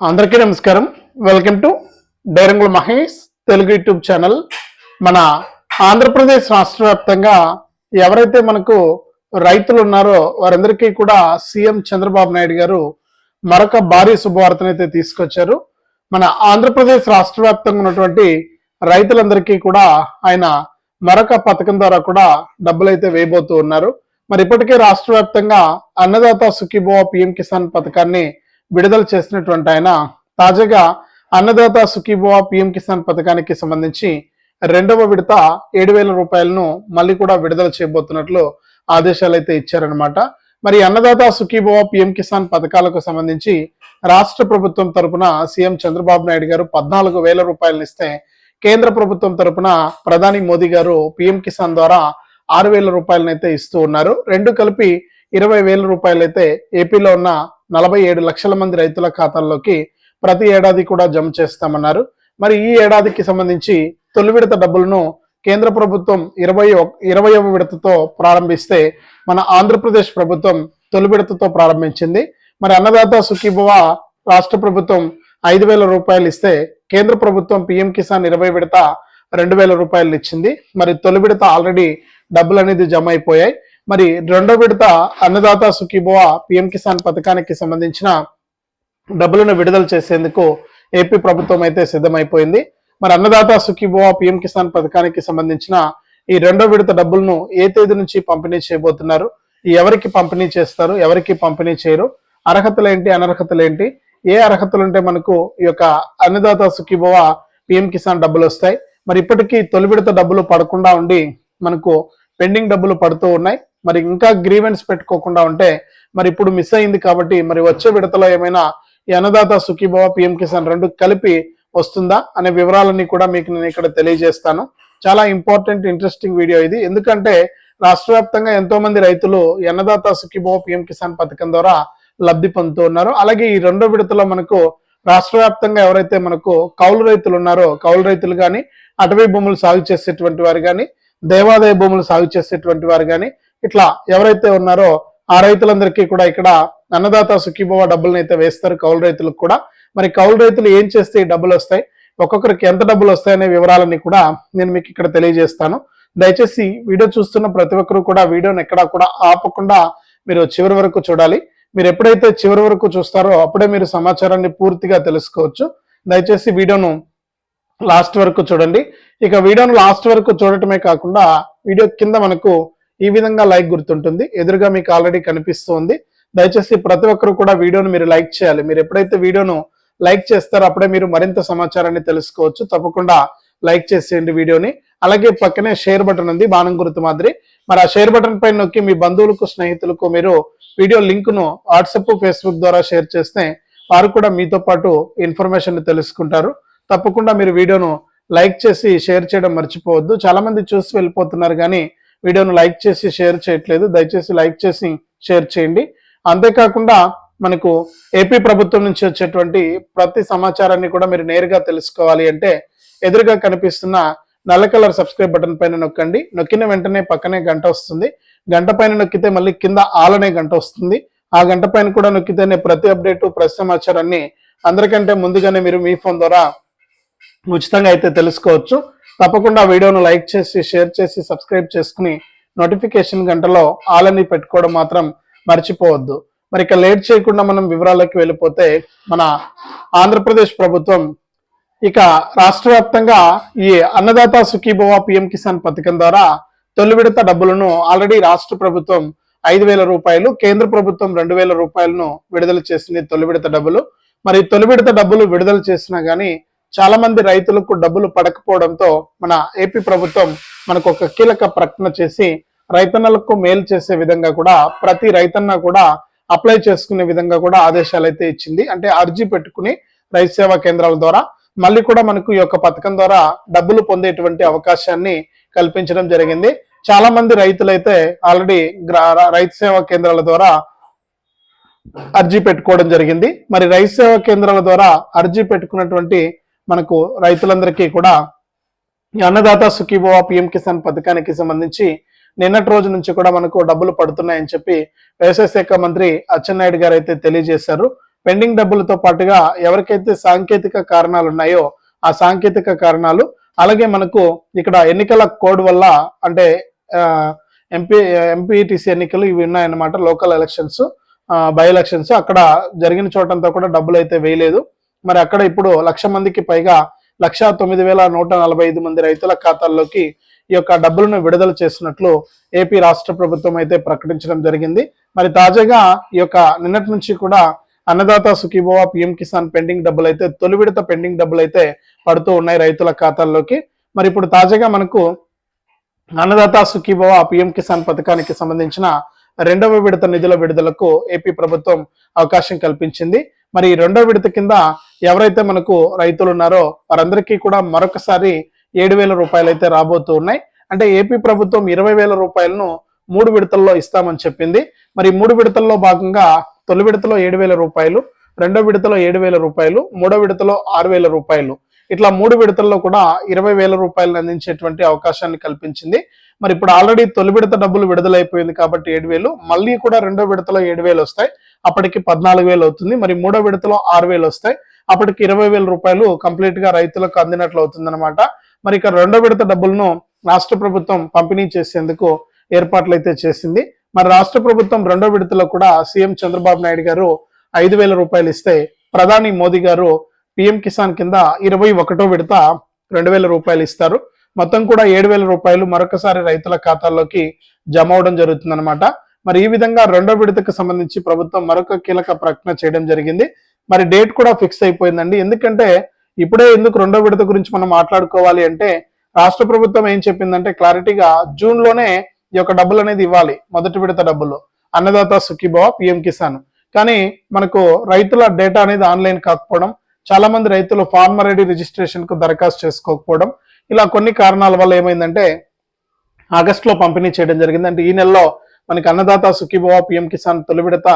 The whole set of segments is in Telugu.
అందరికీ నమస్కారం. వెల్కమ్ టు డైరంగుల మహేష్ తెలుగు యూట్యూబ్ ఛానల్. మన ఆంధ్రప్రదేశ్ రాష్ట్ర వ్యాప్తంగా ఎవరైతే మనకు రైతులు ఉన్నారో వారందరికీ కూడా సీఎం చంద్రబాబు నాయుడు గారు మరొక భారీ శుభవార్తనైతే తీసుకొచ్చారు. మన ఆంధ్రప్రదేశ్ రాష్ట్ర వ్యాప్తంగా ఉన్నటువంటి రైతులందరికీ కూడా ఆయన మరొక పథకం ద్వారా కూడా డబ్బులు అయితే వేయబోతూ ఉన్నారు. మరి ఇప్పటికే రాష్ట్ర వ్యాప్తంగా అన్నదాత సుఖీభవ పిఎం కిసాన్ పథకాన్ని విడుదల చేసినటువంటి ఆయన. తాజాగా అన్నదాత సుఖీభవ పిఎం కిసాన్ పథకానికి సంబంధించి రెండవ విడత ఏడు వేల రూపాయలను మళ్ళీ కూడా విడుదల చేయబోతున్నట్లు ఆదేశాలు అయితే ఇచ్చారనమాట మరి అన్నదాత సుఖీభవ పిఎం కిసాన్ పథకాలకు సంబంధించి రాష్ట్ర ప్రభుత్వం తరపున సీఎం చంద్రబాబు నాయుడు గారు పద్నాలుగు వేల రూపాయలను ఇస్తే కేంద్ర ప్రభుత్వం తరపున ప్రధాని మోదీ గారు పిఎం కిసాన్ ద్వారా ఆరు వేల రూపాయలనైతే ఇస్తూ ఉన్నారు. రెండు కలిపి ఇరవై వేల రూపాయలైతే ఏపీలో ఉన్న నలభై ఏడు లక్షల మంది రైతుల ఖాతాల్లోకి ప్రతి ఏడాది కూడా జమ చేస్తామన్నారు. మరి ఈ ఏడాదికి సంబంధించి తొలి విడత డబ్బులను కేంద్ర ప్రభుత్వం ఇరవై ఇరవైవ విడతతో ప్రారంభిస్తే మన ఆంధ్రప్రదేశ్ ప్రభుత్వం తొలి విడతతో ప్రారంభించింది. మరి అన్నదాత సుఖీభవ రాష్ట్ర ప్రభుత్వం ఐదు వేల రూపాయలు ఇస్తే కేంద్ర ప్రభుత్వం పిఎం కిసాన్ ఇరవై విడత రెండు వేల రూపాయలు ఇచ్చింది. మరి తొలి విడత ఆల్రెడీ డబ్బులు అనేది జమ అయిపోయాయి. మరి రెండో విడత అన్నదాత సుఖీభవ పిఎం కిసాన్ పథకానికి సంబంధించిన డబ్బులను విడుదల చేసేందుకు ఏపీ ప్రభుత్వం అయితే సిద్ధమైపోయింది. మరి అన్నదాత సుఖీభవ పిఎం కిసాన్ పథకానికి సంబంధించిన ఈ రెండో విడత డబ్బులను ఏ తేదీ నుంచి పంపిణీ చేయబోతున్నారు? ఎవరికి పంపిణీ చేస్తారు? ఎవరికి పంపిణీ చేయరు? అర్హతలు ఏంటి? అనర్హతలు ఏంటి? ఏ అర్హతలు ఉంటే మనకు ఈ యొక్క అన్నదాత సుఖీభవ పిఎం కిసాన్ డబ్బులు వస్తాయి? మరి ఇప్పటికీ తొలి విడత డబ్బులు పడకుండా ఉండి మనకు పెండింగ్ డబ్బులు పడుతూ ఉన్నాయి. మరి ఇంకా గ్రీవెన్స్ పెట్టుకోకుండా ఉంటే మరి ఇప్పుడు మిస్ అయింది కాబట్టి మరి వచ్చే విడతలో ఏమైనా ఈ అన్నదాత సుఖీభవ పిఎం కిసాన్ రెండు కలిపి వస్తుందా అనే వివరాలన్నీ కూడా మీకు నేను ఇక్కడ తెలియజేస్తాను. చాలా ఇంపార్టెంట్ ఇంట్రెస్టింగ్ వీడియో ఇది. ఎందుకంటే రాష్ట్ర వ్యాప్తంగా ఎంతో మంది రైతులు ఈ అన్నదాత సుఖీభవ పిఎం కిసాన్ పథకం ద్వారా లబ్ధి పొందుతూ ఉన్నారు. అలాగే ఈ రెండో విడతలో మనకు రాష్ట్ర వ్యాప్తంగా ఎవరైతే మనకు కౌలు రైతులు ఉన్నారో కౌలు రైతులు కానీ అటవీ భూములు సాగు చేసేటువంటి వారు కానీ దేవాదాయ భూములు సాగు చేసేటువంటి వారు కానీ ఇట్లా ఎవరైతే ఉన్నారో ఆ రైతులందరికీ కూడా ఇక్కడ అన్నదాత సుఖీభవ డబ్బులను అయితే వేస్తారు కౌలు రైతులకు కూడా. మరి కౌలు రైతులు ఏం చేస్తే ఈ డబ్బులు వస్తాయి? ఒక్కొక్కరికి ఎంత డబ్బులు వస్తాయనే వివరాలన్నీ కూడా నేను మీకు ఇక్కడ తెలియజేస్తాను. దయచేసి వీడియో చూస్తున్న ప్రతి ఒక్కరు కూడా వీడియోని ఎక్కడా కూడా ఆపకుండా మీరు చివరి వరకు చూడాలి. మీరు ఎప్పుడైతే చివరి వరకు చూస్తారో అప్పుడే మీరు సమాచారాన్ని పూర్తిగా తెలుసుకోవచ్చు. దయచేసి వీడియోను లాస్ట్ వరకు చూడండి. ఇక వీడియోను లాస్ట్ వరకు చూడటమే కాకుండా వీడియో కింద మనకు ఈ విధంగా లైక్ గుర్తుంటుంది. ఎదురుగా మీకు ఆల్రెడీ కనిపిస్తుంది. దయచేసి ప్రతి ఒక్కరు కూడా వీడియోను మీరు లైక్ చేయాలి. మీరు ఎప్పుడైతే వీడియోను లైక్ చేస్తారో అప్పుడే మీరు మరింత సమాచారాన్ని తెలుసుకోవచ్చు. తప్పకుండా లైక్ చేసేయండి వీడియోని. అలాగే పక్కనే షేర్ బటన్ ఉంది బాణం గుర్తు మాదిరి. మరి ఆ షేర్ బటన్ పైన నొక్కి మీ బంధువులకు స్నేహితులకు మీరు వీడియో లింక్ను వాట్సప్ వాట్సాప్ ఫేస్బుక్ ద్వారా షేర్ చేస్తే వారు కూడా మీతో పాటు ఇన్ఫర్మేషన్ తెలుసుకుంటారు. తప్పకుండా మీరు వీడియోను లైక్ చేసి షేర్ చేయడం మర్చిపోవద్దు. చాలా మంది చూసి వెళ్ళిపోతున్నారు కానీ వీడియోను లైక్ చేసి షేర్ చేయట్లేదు దయచేసి లైక్ చేసి షేర్ చేయండి. అంతేకాకుండా మనకు ఏపీ ప్రభుత్వం నుంచి వచ్చేటువంటి ప్రతి సమాచారాన్ని కూడా మీరు నేరుగా తెలుసుకోవాలి అంటే ఎదురుగా కనిపిస్తున్న నల్ల కలర్ సబ్స్క్రైబ్ బటన్ పైన నొక్కండి. నొక్కిన వెంటనే పక్కనే గంట వస్తుంది. గంట పైన నొక్కితే మళ్ళీ కింద ఆలనే గంట వస్తుంది. ఆ గంట పైన కూడా నొక్కితేనే ప్రతి అప్డేట్ ప్రతి సమాచారాన్ని అందరికంటే ముందుగానే మీరు మీ ఫోన్ ద్వారా ఉచితంగా అయితే తెలుసుకోవచ్చు. తప్పకుండా వీడియోను లైక్ చేసి షేర్ చేసి సబ్స్క్రైబ్ చేసుకుని నోటిఫికేషన్ గంటలో ఆలని పెట్టుకోవడం మాత్రం మర్చిపోవద్దు. మరి ఇక లేట్ చేయకుండా మనం వివరాల్లోకి వెళ్ళిపోతే మన ఆంధ్రప్రదేశ్ ప్రభుత్వం ఇక రాష్ట్ర వ్యాప్తంగా ఈ అన్నదాత సుఖీభవ పిఎం కిసాన్ పథకం ద్వారా తొలి విడత డబ్బులను ఆల్రెడీ రాష్ట్ర ప్రభుత్వం ఐదు వేల రూపాయలు కేంద్ర ప్రభుత్వం రెండు వేల రూపాయలను విడుదల చేసింది తొలి విడత డబ్బులు. మరి తొలి విడత డబ్బులు విడుదల చేసినా గానీ చాలా మంది రైతులకు డబ్బులు పడకపోవడంతో మన ఏపీ ప్రభుత్వం మనకు ఒక కీలక ప్రకటన చేసి రైతన్నలకు మేలు చేసే విధంగా కూడా ప్రతి రైతన్న కూడా అప్లై చేసుకునే విధంగా కూడా ఆదేశాలు అయితే ఇచ్చింది. అంటే అర్జీ పెట్టుకుని రైతు సేవా కేంద్రాల ద్వారా మళ్ళీ కూడా మనకు ఈ యొక్క పథకం ద్వారా డబ్బులు పొందేటువంటి అవకాశాన్ని కల్పించడం జరిగింది. చాలా మంది రైతులైతే ఆల్రెడీ రైతు సేవా కేంద్రాల ద్వారా అర్జీ పెట్టుకోవడం జరిగింది. మరి రైతు సేవా కేంద్రాల ద్వారా అర్జీ పెట్టుకున్నటువంటి మనకు రైతులందరికీ కూడా ఈ అన్నదాత సుఖీభవ పిఎం కిసాన్ పథకానికి సంబంధించి నిన్నటి రోజు నుంచి కూడా మనకు డబ్బులు పడుతున్నాయని చెప్పి వ్యవసాయ శాఖ మంత్రి అచ్చెన్నాయుడు గారు అయితే తెలియజేశారు. పెండింగ్ డబ్బులతో పాటుగా ఎవరికైతే సాంకేతిక కారణాలు ఉన్నాయో ఆ సాంకేతిక కారణాలు అలాగే మనకు ఇక్కడ ఎన్నికల కోడ్ వల్ల అంటే ఎంపీ ఎంపీటీసీ ఎన్నికలు ఇవి ఉన్నాయన్నమాట లోకల్ ఎలక్షన్స్ బై ఎలక్షన్స్. అక్కడ జరిగిన చోటంతా కూడా డబ్బులు అయితే వేయలేదు. మరి అక్కడ ఇప్పుడు లక్ష మందికి పైగా లక్ష తొమ్మిది వేల నూట నలభై ఐదు మంది రైతుల ఖాతాల్లోకి ఈ యొక్క డబ్బులను విడుదల చేసినట్లు ఏపీ రాష్ట్ర ప్రభుత్వం అయితే ప్రకటించడం జరిగింది. మరి తాజాగా ఈ యొక్క నిన్నటి నుంచి కూడా అన్నదాత సుఖీభవ పిఎం కిసాన్ పెండింగ్ డబ్బులు అయితే తొలి విడత పెండింగ్ డబ్బులు అయితే పడుతూ ఉన్నాయి రైతుల ఖాతాల్లోకి. మరి ఇప్పుడు తాజాగా మనకు అన్నదాత సుఖీభవ పిఎం కిసాన్ పథకానికి సంబంధించిన రెండవ విడత నిధుల విడుదలకు ఏపీ ప్రభుత్వం అవకాశం కల్పించింది. మరి ఈ విడత కింద ఎవరైతే మనకు రైతులు ఉన్నారో వారందరికీ కూడా మరొకసారి ఏడు వేల రూపాయలు అయితే రాబోతూ ఉన్నాయి. అంటే ఏపీ ప్రభుత్వం ఇరవై వేల రూపాయలను మూడు విడతల్లో ఇస్తామని చెప్పింది. మరి మూడు విడతల్లో భాగంగా తొలి విడతలో ఏడు వేల రూపాయలు రెండో విడతలో ఏడు వేల రూపాయలు మూడో విడతలో ఆరు వేల రూపాయలు. ఇట్లా మూడు విడతల్లో కూడా ఇరవై వేల రూపాయలను అందించేటువంటి అవకాశాన్ని కల్పించింది. మరి ఇప్పుడు ఆల్రెడీ తొలి విడత డబ్బులు విడుదలైపోయింది కాబట్టి ఏడు వేలు మళ్ళీ కూడా రెండో విడతలో ఏడు వేలు వస్తాయి. అప్పటికి పద్నాలుగు వేలు అవుతుంది. మరి మూడో విడతలో ఆరు వేలు వస్తాయి. అప్పటికి ఇరవై వేల రూపాయలు కంప్లీట్గా రైతులకు అందినట్లు అవుతుందన్నమాట. మరి ఇక రెండో విడత డబ్బులను రాష్ట్ర ప్రభుత్వం పంపిణీ చేసేందుకు ఏర్పాట్లు అయితే చేసింది. మరి రాష్ట్ర ప్రభుత్వం రెండో విడతలో కూడా సీఎం చంద్రబాబు నాయుడు గారు ఐదు వేల రూపాయలు ఇస్తే ప్రధాని మోదీ గారు పిఎం కిసాన్ కింద ఇరవై ఒకటో విడత రెండు వేల రూపాయలు ఇస్తారు. మొత్తం కూడా ఏడు వేల రూపాయలు మరొకసారి రైతుల ఖాతాల్లోకి జమ అవడం జరుగుతుందన్నమాట. మరి ఈ విధంగా రెండో విడతకు సంబంధించి ప్రభుత్వం మరొక కీలక ప్రకటన చేయడం జరిగింది. మరి డేట్ కూడా ఫిక్స్ అయిపోయిందండి. ఎందుకంటే ఇప్పుడే ఎందుకు రెండో విడత గురించి మనం మాట్లాడుకోవాలి అంటే రాష్ట్ర ప్రభుత్వం ఏం చెప్పిందంటే క్లారిటీగా జూన్లోనే ఈ యొక్క డబ్బులు అనేది ఇవ్వాలి మొదటి విడత డబ్బులు. అన్నదాత సుఖీభవ పిఎం కిసాన్. కానీ మనకు రైతుల డేటా అనేది ఆన్లైన్ కాకపోవడం చాలా మంది రైతులు ఫార్మర్ ఐడి రిజిస్ట్రేషన్కు దరఖాస్తు చేసుకోకపోవడం. ఇలా కొన్ని కారణాల వల్ల ఏమైందంటే ఆగస్టులో పంపిణీ చేయడం జరిగింది. అంటే ఈ నెలలో మనకి అన్నదాత సుఖీభవ పిఎం కిసాన్ తొలి విడత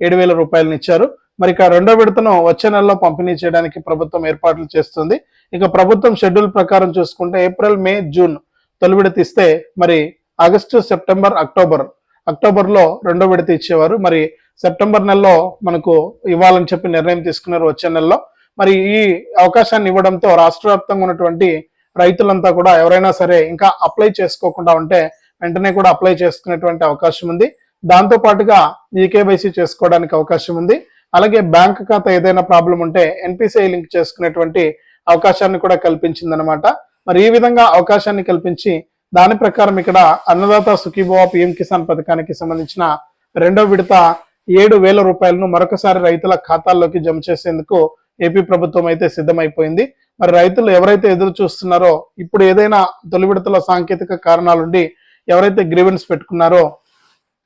ఏడు వేల రూపాయలను ఇచ్చారు. మరి ఇక రెండో విడతను వచ్చే నెలలో పంపిణీ చేయడానికి ప్రభుత్వం ఏర్పాట్లు చేస్తుంది. ఇక ప్రభుత్వం షెడ్యూల్ ప్రకారం చూసుకుంటే ఏప్రిల్ మే జూన్ తొలి విడత ఇస్తే మరి ఆగస్టు సెప్టెంబర్ అక్టోబర్ అక్టోబర్లో రెండో విడత ఇచ్చేవారు. మరి సెప్టెంబర్ నెలలో మనకు ఇవ్వాలని చెప్పి నిర్ణయం తీసుకున్నారు వచ్చే నెలలో. మరి ఈ అవకాశాన్ని ఇవ్వడంతో రాష్ట్ర వ్యాప్తంగా ఉన్నటువంటి రైతులంతా కూడా ఎవరైనా సరే ఇంకా అప్లై చేసుకోకుండా ఉంటే వెంటనే కూడా అప్లై చేసుకునేటువంటి అవకాశం ఉంది. దాంతో పాటుగా ఈకేవైసీ చేసుకోవడానికి అవకాశం ఉంది. అలాగే బ్యాంక్ ఖాతా ఏదైనా ప్రాబ్లం ఉంటే ఎన్పిసిఐ లింక్ చేసుకునేటువంటి అవకాశాన్ని కూడా కల్పించిందనమాట మరి ఈ విధంగా అవకాశాన్ని కల్పించి దాని ప్రకారం ఇక్కడ అన్నదాత సుఖీభవ పిఎం కిసాన్ పథకానికి సంబంధించిన రెండో విడత ఏడు వేల రూపాయలను మరొకసారి రైతుల ఖాతాల్లోకి జమ చేసేందుకు ఏపీ ప్రభుత్వం అయితే సిద్ధమైపోయింది. మరి రైతులు ఎవరైతే ఎదురు చూస్తున్నారో ఇప్పుడు ఏదైనా తొలి విడతలో సాంకేతిక కారణాలుండి ఎవరైతే గ్రీవెన్స్ పెట్టుకున్నారో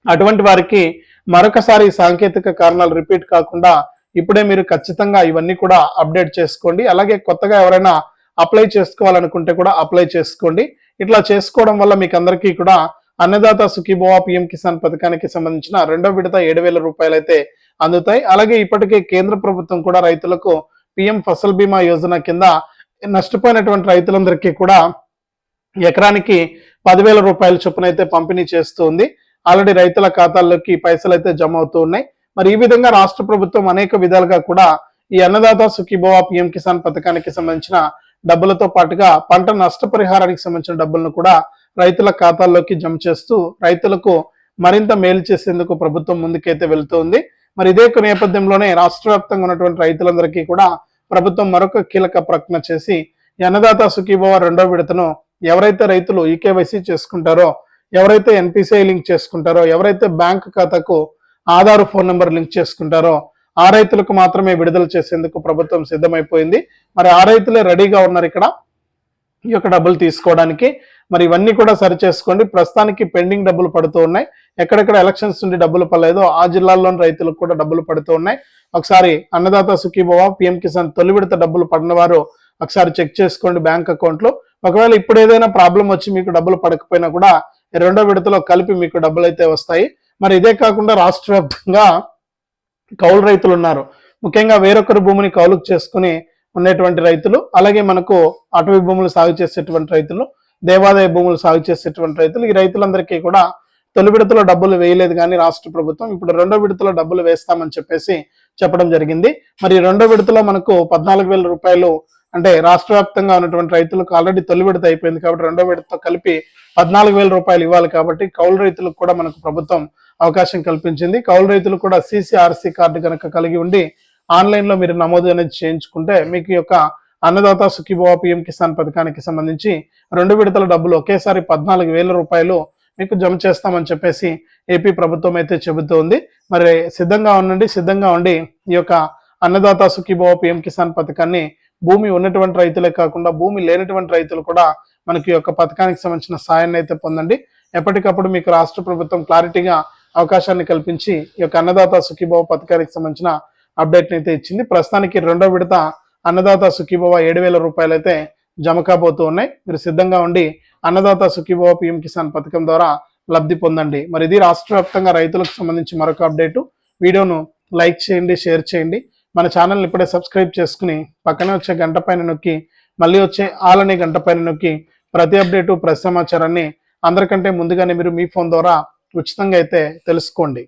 అటువంటి వారికి మరొకసారి సాంకేతిక కారణాలు రిపీట్ కాకుండా ఇప్పుడే మీరు ఖచ్చితంగా ఇవన్నీ కూడా అప్డేట్ చేసుకోండి. అలాగే కొత్తగా ఎవరైనా అప్లై చేసుకోవాలనుకుంటే కూడా అప్లై చేసుకోండి. ఇట్లా చేసుకోవడం వల్ల మీకు అందరికీ కూడా అన్నదాత సుఖీభవ పిఎం కిసాన్ పథకానికి సంబంధించిన రెండో విడత ఏడు వేల రూపాయలు అయితే అందుతాయి. అలాగే ఇప్పటికే కేంద్ర ప్రభుత్వం కూడా రైతులకు పిఎం ఫసల్ బీమా యోజన కింద నష్టపోయినటువంటి రైతులందరికీ కూడా ఎకరానికి పదివేల రూపాయల చొప్పున అయితే పంపిణీ చేస్తుంది. ఆల్రెడీ రైతుల ఖాతాల్లోకి పైసలు అయితే జమ అవుతూ ఉన్నాయి. మరి ఈ విధంగా రాష్ట్ర ప్రభుత్వం అనేక విధాలుగా కూడా ఈ అన్నదాత సుఖీభవ పిఎం కిసాన్ పథకానికి సంబంధించిన డబ్బులతో పాటుగా పంట నష్టపరిహారానికి సంబంధించిన డబ్బులను కూడా రైతుల ఖాతాల్లోకి జమ చేస్తూ రైతులకు మరింత మేలు చేసేందుకు ప్రభుత్వం ముందుకైతే వెళ్తోంది. మరి ఇదే నేపథ్యంలోనే రాష్ట్ర వ్యాప్తంగా ఉన్నటువంటి రైతులందరికీ కూడా ప్రభుత్వం మరొక కీలక ప్రకటన చేసి అన్నదాత సుఖీభవ రెండో విడతను ఎవరైతే రైతులు ఈకేవైసీ చేసుకుంటారో ఎవరైతే ఎన్పిసిఐ లింక్ చేసుకుంటారో ఎవరైతే బ్యాంక్ ఖాతాకు ఆధార్ ఫోన్ నెంబర్ లింక్ చేసుకుంటారో ఆ రైతులకు మాత్రమే విడుదల చేసేందుకు ప్రభుత్వం సిద్ధమైపోయింది. మరి ఆ రైతులే రెడీగా ఉన్నారు ఇక్కడ. ఈ యొక్క డబ్బులు తీసుకోవడానికి. మరి ఇవన్నీ కూడా సరి చేసుకోండి ప్రస్తుతానికి పెండింగ్ డబ్బులు పడుతూ ఉన్నాయి. ఎక్కడెక్కడ ఎలక్షన్స్ నుండి డబ్బులు పడలేదో ఆ జిల్లాల్లోని రైతులకు కూడా డబ్బులు పడుతూ ఉన్నాయి. ఒకసారి అన్నదాత సుఖీభవ పిఎం కిసాన్ తొలి విడత డబ్బులు పడిన వారు ఒకసారి చెక్ చేసుకోండి బ్యాంక్ అకౌంట్లో. ఒకవేళ ఇప్పుడు ఏదైనా ప్రాబ్లం వచ్చి మీకు డబ్బులు పడకపోయినా కూడా రెండో విడతలో కలిపి మీకు డబ్బులు అయితే వస్తాయి. మరి ఇదే కాకుండా రాష్ట్ర వ్యాప్తంగా కౌలు రైతులు ఉన్నారు. ముఖ్యంగా వేరొకరి భూమిని కౌలుకు చేసుకుని ఉండేటువంటి రైతులు అలాగే మనకు అటవీ భూములు సాగు చేసేటువంటి రైతులు దేవాదాయ భూములు సాగు చేసేటువంటి రైతులు ఈ రైతులందరికీ కూడా తొలి విడతలో డబ్బులు వేయలేదు కానీ రాష్ట్ర ప్రభుత్వం ఇప్పుడు రెండో విడతలో డబ్బులు వేస్తామని చెప్పేసి చెప్పడం జరిగింది. మరి రెండో విడతలో మనకు పద్నాలుగు వేల రూపాయలు అంటే రాష్ట్ర వ్యాప్తంగా ఉన్నటువంటి రైతులకు ఆల్రెడీ తొలి విడత అయిపోయింది కాబట్టి రెండో విడతతో కలిపి పద్నాలుగు వేల రూపాయలు ఇవ్వాలి కాబట్టి కౌలు రైతులకు కూడా మనకు ప్రభుత్వం అవకాశం కల్పించింది. కౌలు రైతులు కూడా సిసిఆర్సి కార్డు కనుక కలిగి ఉండి ఆన్లైన్లో మీరు నమోదు అనేది చేయించుకుంటే మీకు ఈ యొక్క అన్నదాత సుఖీభవ పిఎం కిసాన్ పథకానికి సంబంధించి రెండు విడతల డబ్బులు ఒకేసారి పద్నాలుగు వేల రూపాయలు మీకు జమ చేస్తామని చెప్పేసి ఏపీ ప్రభుత్వం అయితే చెబుతోంది. మరి సిద్ధంగా ఉండండి సిద్ధంగా ఉండి ఈ యొక్క అన్నదాత సుఖీభావ పిఎం కిసాన్ పథకాన్ని భూమి ఉన్నటువంటి రైతులే కాకుండా భూమి లేనటువంటి రైతులు కూడా మనకి యొక్క పథకానికి సంబంధించిన సాయాన్ని అయితే పొందండి. ఎప్పటికప్పుడు మీకు రాష్ట్ర ప్రభుత్వం క్లారిటీగా అవకాశాన్ని కల్పించి ఈ యొక్క అన్నదాత సుఖీభావ పథకానికి సంబంధించిన అప్డేట్ని అయితే ఇచ్చింది. ప్రస్తుతానికి రెండో విడత అన్నదాత సుఖీభవ ఏడు వేల రూపాయలు అయితే జమ కాబోతూ ఉన్నాయి. మీరు సిద్ధంగా ఉండి అన్నదాత సుఖీభవ పిఎం కిసాన్ పథకం ద్వారా లబ్ధి పొందండి. మరి ఇది రాష్ట్ర వ్యాప్తంగా రైతులకు సంబంధించి మరొక అప్డేటు. వీడియోను లైక్ చేయండి షేర్ చేయండి. మన ఛానల్ని ఇప్పుడే సబ్స్క్రైబ్ చేసుకుని పక్కనే వచ్చే గంట పైన నొక్కి మళ్ళీ వచ్చే ఆలనే గంట పైన నొక్కి ప్రతి అప్డేటు ప్రతి సమాచారాన్ని అందరికంటే ముందుగానే మీరు మీ ఫోన్ ద్వారా ఉచితంగా అయితే తెలుసుకోండి.